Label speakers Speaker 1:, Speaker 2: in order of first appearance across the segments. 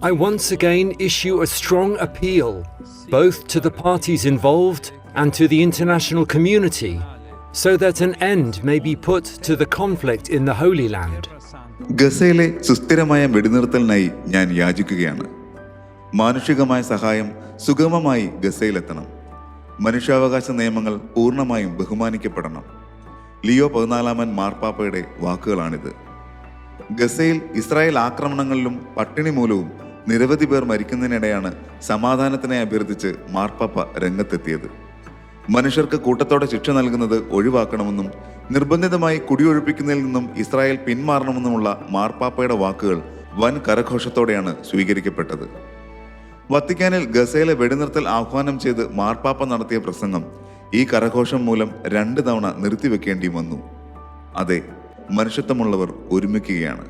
Speaker 1: I once again issue a strong appeal, both to the parties involved and to the international community, so that an end may be put to the conflict in the Holy Land.
Speaker 2: ഗസയിലെ സുസ്ഥിരമായ വെടിനിർത്തലിനായി ഞാൻ യാചിക്കുകയാണ് മാനുഷികമായ സഹായം സുഗമമായി ഗസയിലെത്തണം മനുഷ്യാവകാശ നിയമങ്ങൾ പൂർണമായും ബഹുമാനിക്കപ്പെടണം Leo പതിനാലാമൻ മാർപ്പാപ്പയുടെ വാക്കുകളാണിത് ഗസയിൽ ഇസ്രായേൽ ആക്രമണങ്ങളിലും പട്ടിണി മൂലവും നിരവധി പേർ മരിക്കുന്നതിനിടെയാണ് സമാധാനത്തിനെ അഭ്യർത്ഥിച്ച് മാർപ്പാപ്പ രംഗത്തെത്തിയത്. മനുഷ്യർക്ക് കൂട്ടത്തോടെ ശിക്ഷ നൽകുന്നത് ഒഴിവാക്കണമെന്നും നിർബന്ധിതമായി കുടിയൊഴിപ്പിക്കുന്നതിൽ നിന്നും ഇസ്രായേൽ പിന്മാറണമെന്നുമുള്ള മാർപ്പാപ്പയുടെ വാക്കുകൾ വൻ കരഘോഷത്തോടെയാണ് സ്വീകരിക്കപ്പെട്ടത്. വത്തിക്കാനിൽ ഗസയിലെ വെടിനിർത്തൽ ആഹ്വാനം ചെയ്ത് മാർപ്പാപ്പ നടത്തിയ പ്രസംഗം ഈ കരഘോഷം മൂലം രണ്ട് തവണ നിർത്തിവെക്കേണ്ടി വന്നു. അതെ മനുഷ്യത്വമുള്ളവർ ഒരുമിക്കുകയാണ്.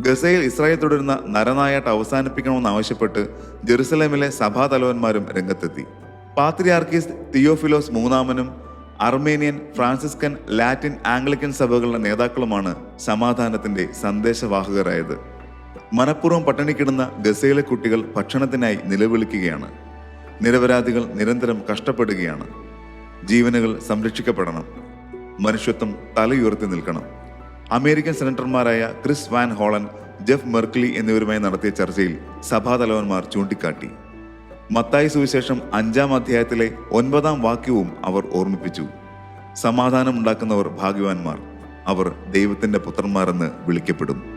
Speaker 2: ഗസയിൽ ഇസ്രായേൽ തുടരുന്ന നരനായാട്ട് അവസാനിപ്പിക്കണമെന്നാവശ്യപ്പെട്ട് ജെറുസലേമിലെ സഭാതലവന്മാരും രംഗത്തെത്തി. പാത്രിയാർക്കീസ് തിയോഫിലോസ് മൂന്നാമനും അർമേനിയൻ ഫ്രാൻസിസ്കൻ ലാറ്റിൻ ആംഗ്ലിക്കൻ സഭകളുടെ നേതാക്കളുമാണ് സമാധാനത്തിന്റെ സന്ദേശവാഹകരായത്. മനഃപൂർവം പട്ടിണിക്കിടുന്ന ഗസയിലെ കുട്ടികൾ ഭക്ഷണത്തിനായി നിലവിളിക്കുകയാണ്. നിരപരാധികൾ നിരന്തരം കഷ്ടപ്പെടുകയാണ്. ജീവനുകൾ സംരക്ഷിക്കപ്പെടണം. മനുഷ്യത്വം തലയുയർത്തി നിൽക്കണം. American സെനറ്റർമാരായ Chris Van Hollen Jeff Merkley എന്നിവരുമായി നടത്തിയ ചർച്ചയിൽ സഭാതലവന്മാർ ചൂണ്ടിക്കാട്ടി. മത്തായി സുവിശേഷം അഞ്ചാം അധ്യായത്തിലെ ഒൻപതാം വാക്യവും അവർ ഓർമ്മിപ്പിച്ചു. സമാധാനം ഉണ്ടാക്കുന്നവർ ഭാഗ്യവാന്മാർ അവർ ദൈവത്തിന്റെ പുത്രന്മാരെന്ന് വിളിക്കപ്പെടും.